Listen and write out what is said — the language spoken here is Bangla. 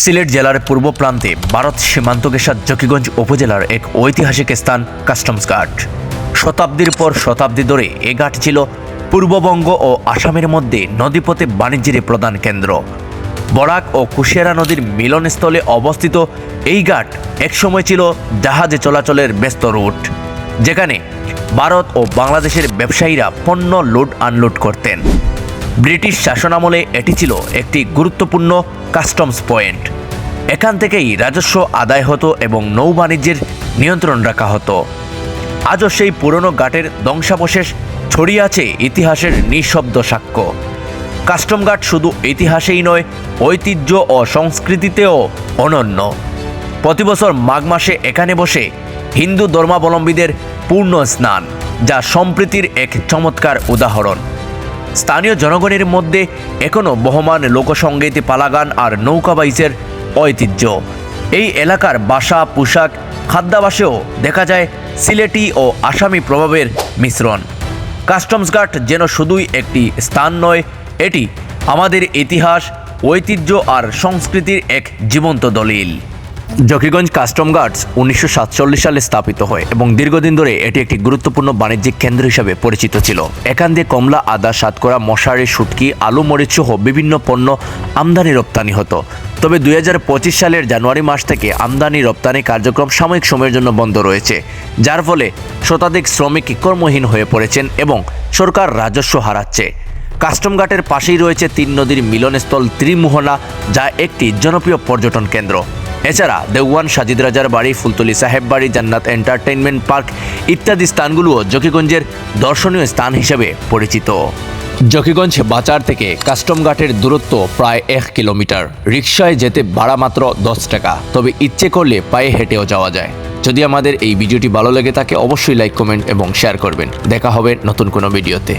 সিলেট জেলার পূর্ব প্রান্তে ভারত সীমান্ত ঘেঁষা জকিগঞ্জ উপজেলার এক ঐতিহাসিক স্থান, কাস্টমস ঘাট। শতাব্দীর পর শতাব্দী ধরে এ ঘাট ছিল পূর্ববঙ্গ ও আসামের মধ্যে নদীপথে বাণিজ্যের প্রধান কেন্দ্র। বরাক ও কুশিয়ারা নদীর মিলনস্থলে অবস্থিত এই ঘাট একসময় ছিল জাহাজে চলাচলের ব্যস্ত রুট, যেখানে ভারত ও বাংলাদেশের ব্যবসায়ীরা পণ্য লোড আনলোড করতেন। ব্রিটিশ শাসনামলে এটি ছিল একটি গুরুত্বপূর্ণ কাস্টমস পয়েন্ট। এখান থেকেই রাজস্ব আদায় হতো এবং নৌ বাণিজ্যের নিয়ন্ত্রণ রাখা হতো। আজও সেই পুরনো ঘাটের ধ্বংসাবশেষ ছড়িয়ে আছে ইতিহাসের নিঃশব্দ সাক্ষ্য। কাস্টম ঘাট শুধু ইতিহাসেই নয়, ঐতিহ্য ও সংস্কৃতিতেও অনন্য। প্রতি বছর মাঘ মাসে এখানে বসে হিন্দু ধর্মাবলম্বীদের পূর্ণ স্নান, যা সম্প্রীতির এক চমৎকার উদাহরণ। স্থানীয় জনগণের মধ্যে এখনও বহমান লোকসঙ্গীত পালাগান আর নৌকাবাইজের ঐতিহ্য। এই এলাকার বাসা, পোশাক, খাদ্যাভাসেও দেখা যায় সিলেটি ও আসামি প্রভাবের মিশ্রণ। কাস্টমস ঘাট যেন শুধুই একটি স্থান নয়, এটি আমাদের ইতিহাস, ঐতিহ্য আর সংস্কৃতির এক জীবন্ত দলিল। জকিগঞ্জ কাস্টম গার্ডস উনিশশো সাতচল্লিশ সালে স্থাপিত হয় এবং দীর্ঘদিন ধরে এটি একটি গুরুত্বপূর্ণ বাণিজ্যিক কেন্দ্র হিসাবে পরিচিত ছিল। এখান দিয়ে কমলা, আদা, সাতকরা, মশারি, শুটকি, আলু, মরিচ সহ বিভিন্ন পণ্য আমদানি রপ্তানি হতো। তবে দুই হাজার পঁচিশ সালের জানুয়ারি মাস থেকে আমদানি রপ্তানি কার্যক্রম সাময়িক সময়ের জন্য বন্ধ রয়েছে, যার ফলে শতাধিক শ্রমিক কর্মহীন হয়ে পড়েছেন এবং সরকার রাজস্ব হারাচ্ছে। কাস্টম ঘাটের পাশেই রয়েছে তিন নদীর মিলনস্থল ত্রিমোহনা, যা একটি জনপ্রিয় পর্যটন কেন্দ্র। এছাড়া দেওয়ান, সাজিদ রাজার বাড়ি, ফুলতলি সাহেব বাড়ি, জান্নাত এন্টারটেইনমেন্ট পার্ক ইত্যাদি স্থানগুলোও জকিগঞ্জের দর্শনীয় স্থান হিসেবে পরিচিত। জকিগঞ্জ বাজার থেকে কাস্টম ঘাটের দূরত্ব প্রায় এক কিলোমিটার। রিকশায় যেতে ভাড়া মাত্র দশ টাকা। তবে ইচ্ছে করলে পায়ে হেঁটেও যাওয়া যায়। যদি আমাদের এই ভিডিওটি ভালো লেগে থাকে, অবশ্যই লাইক, কমেন্ট এবং শেয়ার করবেন। দেখা হবে নতুন কোনো ভিডিওতে।